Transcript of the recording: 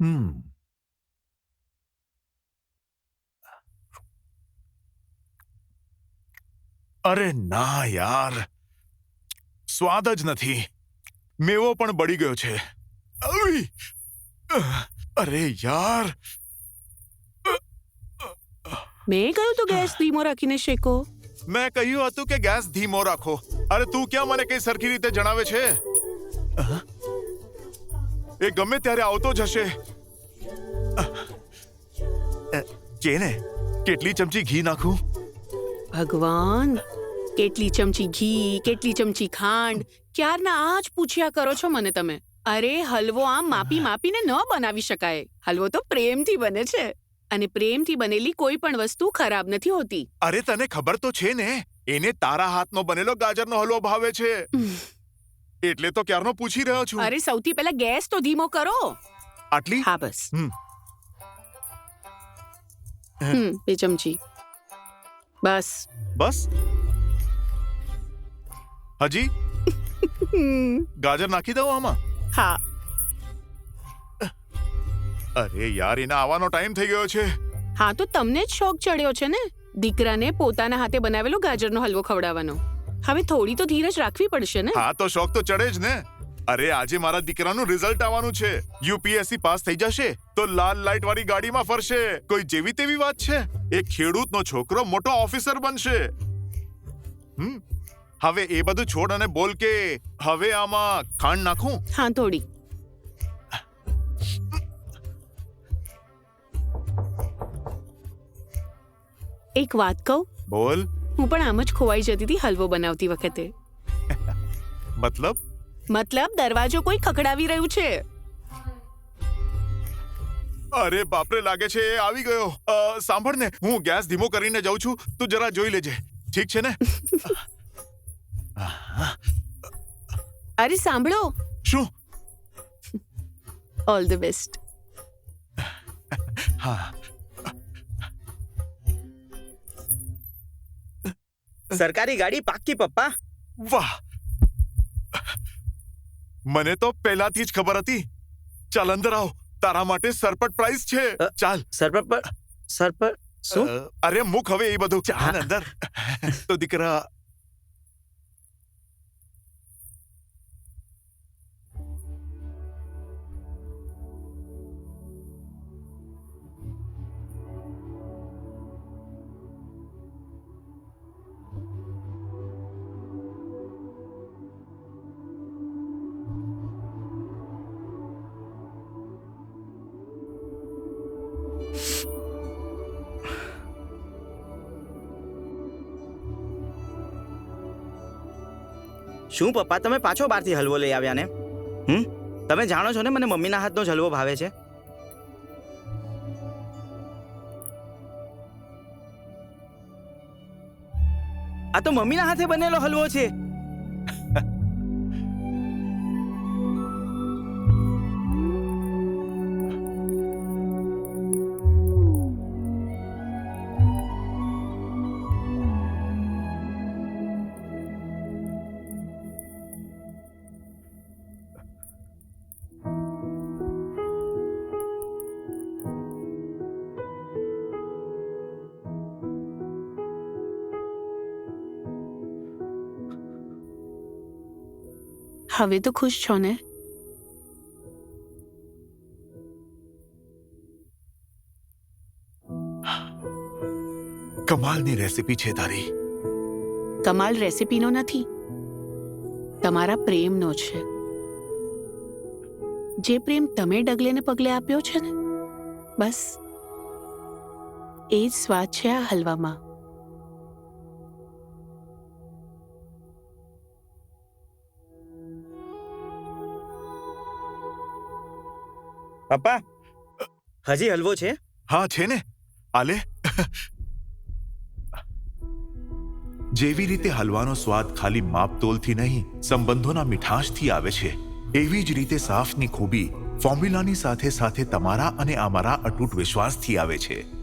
હમ અરે ના યાર. સ્વાદ જ નથી. મેવો પણ બળી ગયો છે! અરે યાર. મેં કહ્યું તો ગેસ ધીમો રાખીને શેકો? મેં કહ્યું હતું કે ગેસ ધીમો રાખો. અરે તું ક્યાં મને કઈ સરખી રીતે જણાવે છે? એ ગમે ત્યારે આવતો જ હશે. જેને કેટલી ચમચી ઘી નાખું? ભગવાન કેટલી ચમચી ઘી કેટલી ચમચી ખાંડ ક્યારના આ જ પૂછ્યા કરો છો મને તમે? અરે હલવો આમ માપી માપીને ન બનાવી શકાય. હલવો તો પ્રેમથી બને છે. અને પ્રેમથી બનેલી કોઈ પણ વસ્તુ ખરાબ નથી હોતી. અરે તને ખબર તો છે ને? એને તારા હાથનો બનેલો ગાજરનો હલવો ભાવે છે. એટલે તો ક્યારનો પૂછી રહ્યો છું. અરે સૌથી પહેલા ગેસ તો ધીમો કરો. આટલી? હા બસ. હમ. હમ બે ચમચી. બસ. બસ? હજી? હમ, ગાજર નાખી દઉં આમાં? હા. અરે યાર એના આવવાનો ટાઈમ થઈ ગયો છે. હા તો તમને જ શોખ ચડ્યો છે ને? દીકરાને પોતાના હાથે બનાવેલો ગાજરનો હલવો ખવડાવવાનો. હવે થોડી તો ધીરજ રાખવી પડશે ને? હા તો શોખ તો ચડે જ ને. અરે આજે મારા દીકરાનું રિઝલ્ટ આવવાનું છે. યુપીએસસી પાસ થઈ જશે તો લાલ લાઈટ વાળી ગાડીમાં ફરશે. કોઈ જેવી તેવી વાત છે? એક ખેડૂતનો છોકરો મોટો ઓફિસર બનશે. હમ? હવે એ બધું છોડ અને બોલ કે હવે આમાં ખાંડ નાખું? હા થોડી. એક વાત કહું? બોલ. હું પણ આમ જ ખોવાઈ જતી હતી હલવો બનાવતી વખતે. મતલબ? મતલબ દરવાજો કોઈ ખખડાવી રહ્યું છે? અરે બાપરે લાગે છે એ આવી ગયો. સાંભળ ને હું ગેસ ધીમો કરીને જાઉં છું તું જરા જોઈ લેજે. ઠીક છે ને? અરે સાંભળો. શું? ઓલ ધ બેસ્ટ હા. સરકારી ગાડી પાક્કી પપ્પા. વાહ. મને તો પહેલાથી જ ખબર હતી. ચાલ અંદર આવ. તારા માટે સરપટ પ્રાઇઝ છે. ચાલ. સરપટ પર પર શું? અરે મુક હવે એ બધું. ચાલ અંદર. તો દીકરા શું પપ્પા, તમે પાછો બહારથી હલવો લઈ આવ્યા ને? હમ? તમે જાણો છો ને મને મમ્મીના હાથનો જ હલવો ભાવે છે? આ તો મમ્મીના હાથે બનેલો હલવો છે. હવે તો ખુશ છો ને? કમાલની રેસીપી છે તારી. કમાલ રેસીપીનો નથી. તમારા પ્રેમનો છે. જે પ્રેમ તમે ડગલેને પગલે આપ્યો છે ને બસ. એ જ સ્વાદ છે આ હલવામાં. પપ્પા? હજી હલવો છે? હા, છે ને. આલે જેવી રીતે હલવાનો સ્વાદ ખાલી માપતોલથી નહીં, સંબંધોના મીઠાશથી આવે છે, એવી જ રીતે સાફની ખૂબી ફોર્મ્યુલાની સાથે સાથે તમારા અને અમારા અટૂટ વિશ્વાસથી આવે છે.